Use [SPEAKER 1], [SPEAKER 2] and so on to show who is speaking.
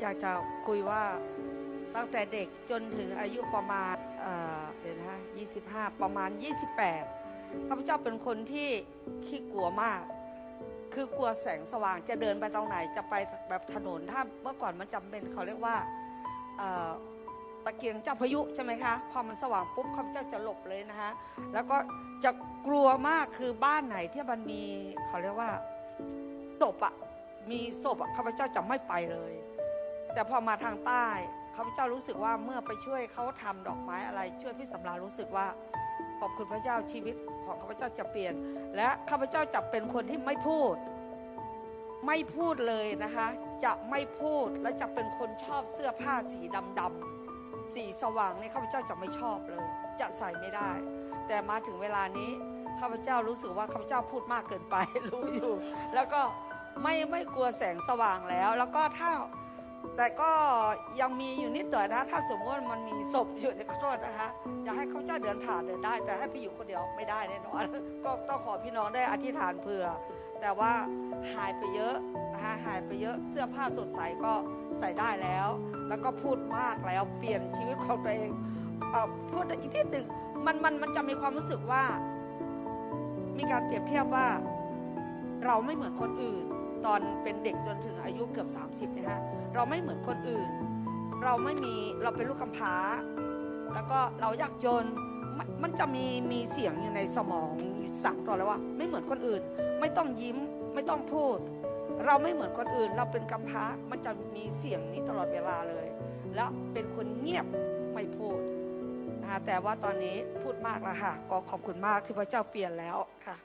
[SPEAKER 1] อยากจะคุยว่าตั้งแต่เด็กจนถึงอายุประมาณเเดี๋ยวนะคะ25 ประมาณ 28ข้าพเจ้าเป็นคนที่ขี้กลัวมาก คือกลัวแสงสว่างจะเดินไปตรงไหนจะไปแบบถนนถ้าเมื่อก่อนมันจำเป็นเขาเรียกว่าตะเกียงเจ้าพายุใช่ไหมคะพอมันสว่างปุ๊บข้าพเจ้าจะหลบเลยนะคะแล้วก็จะกลัวมากคือบ้านไหนที่มันมีเขาเรียกว่าศพอะมีศพอะข้าพเจ้าจะไม่ไปเลย แต่พอมาทางใต้ข้าพเจ้ารู้สึกว่าเมื่อไปช่วยเขาทำดอกไม้อะไร ช่วยพี่สำราญรู้สึกว่าขอบคุณพระเจ้าชีวิตของข้าพเจ้าจะเปลี่ยน และข้าพเจ้าจะเป็นคนที่ไม่พูด ไม่พูดเลยนะคะ จะไม่พูดและจะเป็นคนชอบเสื้อผ้าสีดำๆสีสว่างเนี่ยข้าพเจ้าจะไม่ชอบเลย จะใส่ไม่ได้ แต่มาถึงเวลานี้ข้าพเจ้ารู้สึกว่าข้าพเจ้าพูดมากเกินไปรู้อยู่ แล้วก็ไม่ไม่กลัวแสงสว่างแล้ว แล้วก็ถ้า แต่ก็ยังมีอยู่นิดหน่อยนะถ้าสมมติมันมีศพอยู่ในขอโทษนะคะจะให้เขาเจ้าเดินผ่านเดินได้ แต่ให้พี่อยู่คนเดียวไม่ได้แน่นอนก็ต้องขอพี่น้องได้อธิษฐานเผื่อ แต่ว่าหายไปเยอะนะคะหายไปเยอะเสื้อผ้าสดใสก็ใส่ได้แล้ว แล้วก็พูดมากแล้วเปลี่ยนชีวิตของตัวเองเออพูดอีกนิดหนึ่งมันมันมันจะมีความรู้สึกว่า มีการเปรียบเทียบว่า เราไม่เหมือนคนอื่น ตอนเป็นเด็กจนถึงอายุเกือบ 30นะฮะเราไม่เหมือนคนอื่น เราไม่มีเราเป็นลูกกำพร้า แล้วก็เรายากจนมันมันจะมีมีเสียงอยู่ในสมองสั่งต่อแล้วว่า ไม่เหมือนคนอื่น ไม่ต้องยิ้มไม่ต้องพูด เราไม่เหมือนคนอื่น เราเป็นกำพร้ามันจะมีเสียงนี้ตลอดเวลาเลย แล้วเป็นคนเงียบไม่พูดนะคะแต่ว่าตอนนี้พูดมากแล้วค่ะก็ขอบคุณมากที่พระเจ้าเปลี่ยนแล้วค่ะ